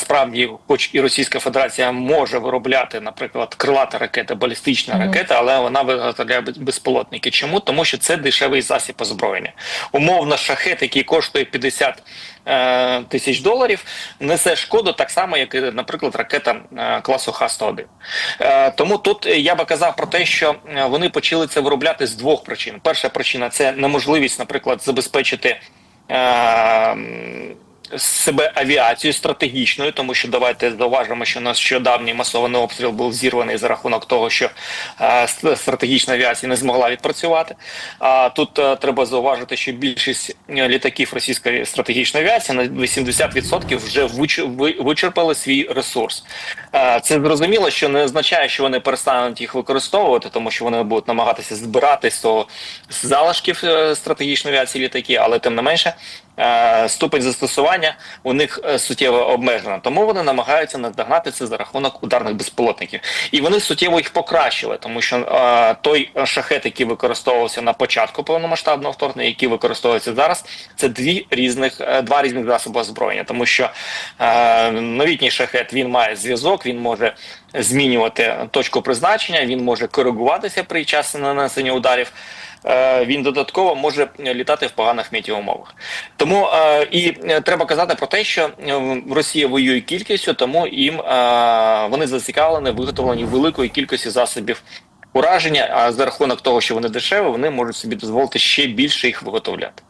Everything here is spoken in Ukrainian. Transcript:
Насправді, хоч і Російська Федерація може виробляти, наприклад, крилата ракета, балістична ракета, але вона виготовляє без- безпілотники. Чому? Тому що це дешевий засіб озброєння. Умовно, шахет, який коштує 50 е, тисяч доларів, несе шкоду так само, як і, наприклад, ракета е, класу Х-101. Е, тому тут я би казав про те, що е, вони почали це виробляти з двох причин. Перша причина це неможливість, наприклад, забезпечити. е, себе авіацією стратегічною, тому що давайте зауважимо, що нещодавній масований обстріл був зірваний за рахунок того, що е, стратегічна авіація не змогла відпрацювати. А тут е, треба зауважити, що більшість е, літаків російської стратегічної авіації на 80% вже вич- вичерпали свій ресурс. Це зрозуміло, що не означає, що вони перестануть їх використовувати, тому що вони будуть намагатися збирати з залишків стратегічної авіації літаки, але тим не менше е, ступень застосування у них е, суттєво обмежена. Тому вони намагаються наздогнати це за рахунок ударних безпілотників, і вони суттєво їх покращили, тому що е, той шахет, який використовувався на початку повномасштабного вторгнення, який використовується зараз, це дві різних е, два різних засоби озброєння, тому що е, новітній шахет він має зв'язок, він може змінювати точку призначення, він може коригуватися при часі нанесення ударів. Е, Він додатково може літати в поганих метеоумовах. Тому е, і е, треба казати про те, що Росія воює кількістю, тому їм вони зацікавлені виготовлені великої кількості засобів ураження. А за рахунок того, що вони дешеві, вони можуть собі дозволити ще більше їх виготовляти.